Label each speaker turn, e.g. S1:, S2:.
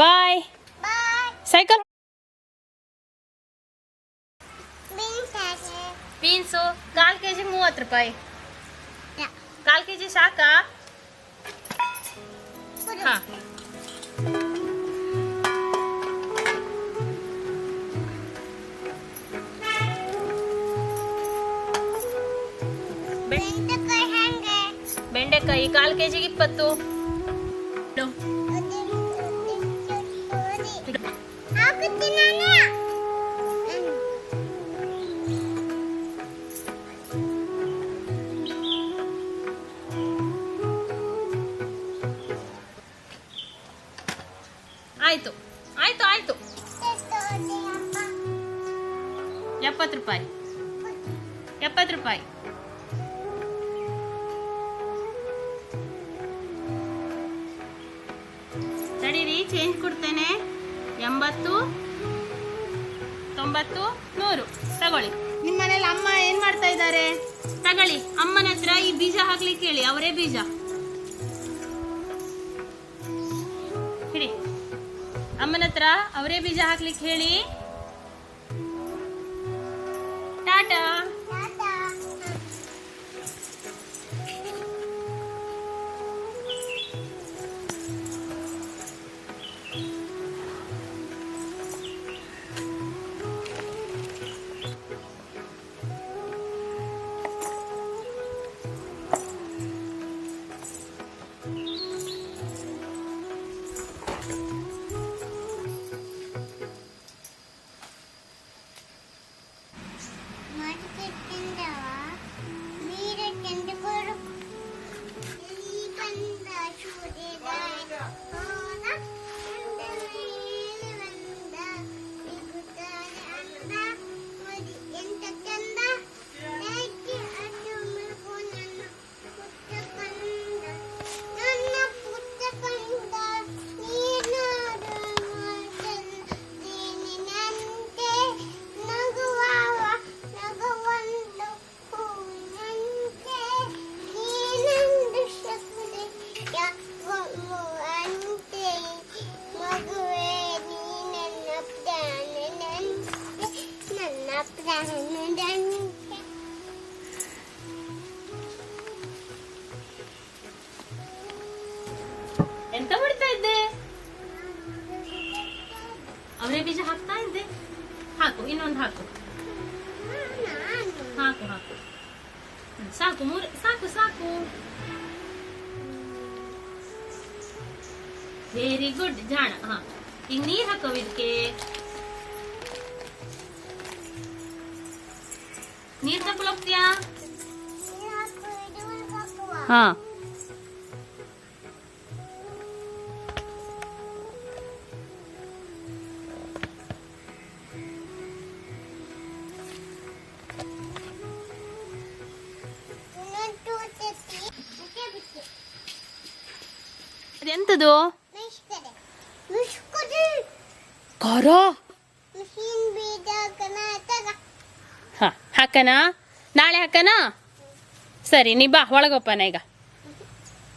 S1: Bye cycle beans ಕಾಲು K G ಮೂವತ್ತು ರೂಪಾಯಿ ಕಾಲು ಕೆ ಜಿ ಸಾಕಾ ಹಾಂ ಬೆಂಡೆಕಾಯಿ ಕಾಲು ಕೆ ಜಿಗೆ ಇಪ್ಪತ್ತು ಆಯ್ತು ಆಯಿತು ಆಯಿತು ಎಪ್ಪತ್ತು ರೂಪಾಯಿ ಎಪ್ಪತ್ತು ರೂಪಾಯಿ ತಡೀರಿ ಚೇಂಜ್ ಕೊಡ್ತೇನೆ ಎಂಬತ್ತು ತೊಂಬತ್ತು ನೂರು ತಗೊಳ್ಳಿ ನಿಮ್ಮ ಮನೇಲಿ ಅಮ್ಮ ಏನು ಮಾಡ್ತಾ ಇದ್ದಾರೆ ತಗೊಳ್ಳಿ ಅಮ್ಮನ ಹತ್ರ ಈ ಬೀಜ ಹಾಕ್ಲಿಕ್ಕೆ ಹೇಳಿ ಅವರೇ ಬೀಜ ಹಿಡಿ ಅಮ್ಮನ ಹತ್ರ ಅವರೇ ಬೀಜ ಹಾಕ್ಲಿಕ್ಕೆ ಹೇಳಿ ಟಾಟಾ
S2: எంత படுತಾ ಇದೆ அவரே பிசை ハ
S1: ட்டாய் தே ハ को ಇನ್ನೊಂದು ハ को हां हां ハ को ハ को ハ को ハ को வெரி குட் ஜான हां இன்னே ハ को விதகே नीर तो पलक दिया हाँ Ada
S2: entah tu. Mister, Mister,
S1: Koro. ಹಾಕನಾ ನಾಳೆ ಹಾಕನಾ ಸರಿ ನೀ ಬಾ ಒಳಗೋಪನ ಈಗ